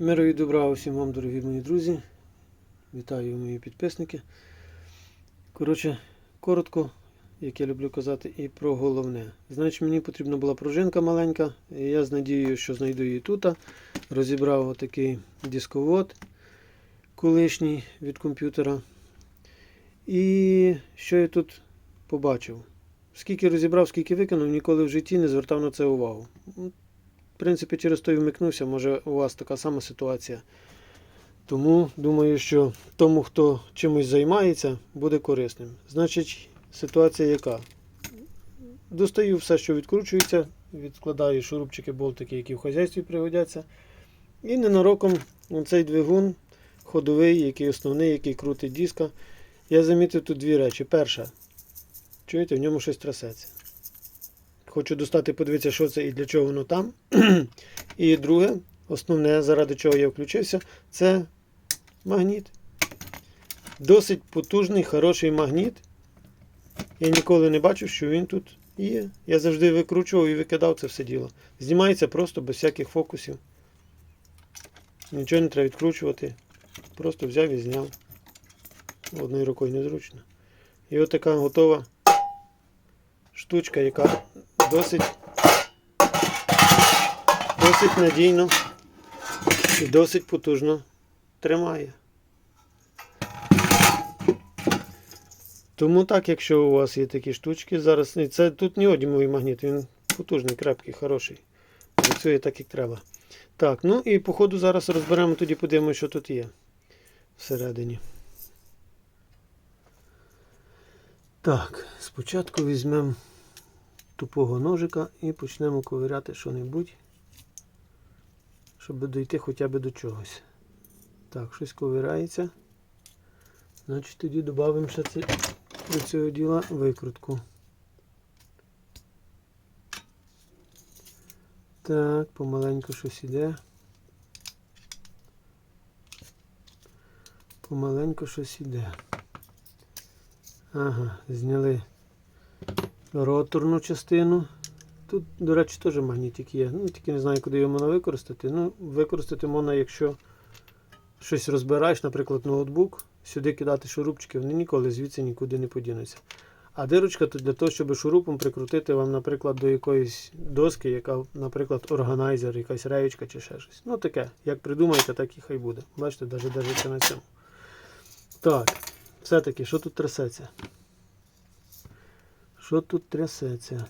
Миру і добра усім вам, дорогі мої друзі. Вітаю мої підписники. Коротше, коротко, як я люблю казати, і про головне. Значить, мені потрібна була пружинка маленька. І я з надією, що знайду її тут. Розібрав отакий дисковод колишній від комп'ютера. І що я тут побачив? Скільки розібрав, скільки викинув, ніколи в житті не звертав на це увагу. В принципі, через то й вмикнувся, може у вас така сама ситуація. Тому думаю, що тому, хто чимось займається, буде корисним. Значить, ситуація яка? Достаю все, що відкручується, відкладаю шурупчики, болтики, які в хазяйстві пригодяться. І ненароком цей двигун ходовий, який основний, який крутить диска. Я замітив тут дві речі. Перша, чуєте, в ньому щось трясеться. Хочу достати, подивитися, що це і для чого воно там. і друге, основне, заради чого я включився, це магніт. Досить потужний, хороший магніт. Я ніколи не бачив, що він тут є. Я завжди викручував і викидав це все діло. Знімається просто без всяких фокусів. Нічого не треба відкручувати. Просто взяв і зняв. Одною рукою незручно. І от така готова штучка, яка досить, досить надійно і досить потужно тримає. Тому так, якщо у вас є такі штучки, зараз це тут не одімовий магніт, він потужний, крепкий, хороший. Працює так, як треба. Так, ну і по ходу зараз розберемо, тоді подивимося, що тут є всередині. Так, спочатку візьмемо тупого ножика і почнемо ковиряти що-небудь, щоб дійти хоча б до чогось. Так, щось ковирається. Значить тоді додамо ще це, до цього діла викрутку. Так, помаленьку щось іде. Помаленьку щось іде. Ага, зняли роторну частину. Тут, до речі, теж магнітик є. Ну, тільки не знаю, куди його можна використати. Ну, використати можна, якщо щось розбираєш, наприклад, ноутбук, сюди кидати шурупчики, вони ніколи звідси нікуди не подінуться. А дирочка тут для того, щоб шурупом прикрутити вам, наприклад, до якоїсь доски, яка, наприклад, органайзер, якась реєчка чи ще щось. Ну таке, як придумаєте, так і хай буде. Бачите, навіть держиться на цьому. Так, все-таки, що тут трясеться? Що тут трясеться?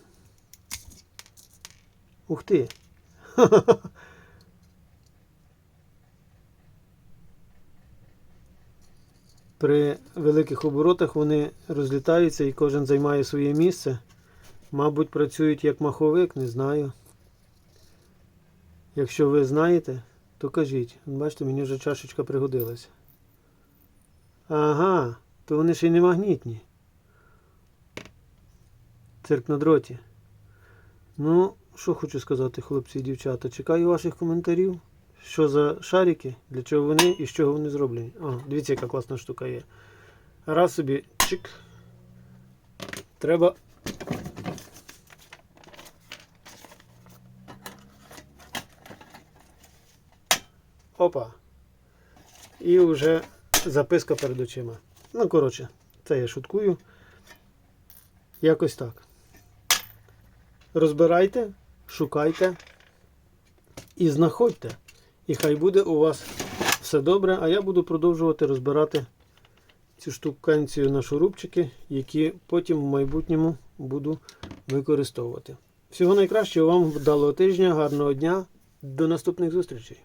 Ух ти! При великих оборотах вони розлітаються і кожен займає своє місце. Мабуть, працюють як маховик, не знаю. Якщо ви знаєте, то кажіть. Бачите, мені вже чашечка пригодилася. Ага, то вони ще й не магнітні. Цирк на дроті. Ну, що хочу сказати, хлопці і дівчата. Чекаю ваших коментарів. Що за шарики, для чого вони і з чого вони зроблені. О, дивіться, яка класна штука є. Раз собі чик. Треба. Опа. І вже записка перед очима. Ну, коротше, це я шуткую. Якось так. Розбирайте, шукайте і знаходьте. І хай буде у вас все добре, а я буду продовжувати розбирати цю штуканцію на шурупчики, які потім в майбутньому буду використовувати. Всього найкращого вам вдалого тижня, гарного дня. До наступних зустрічей!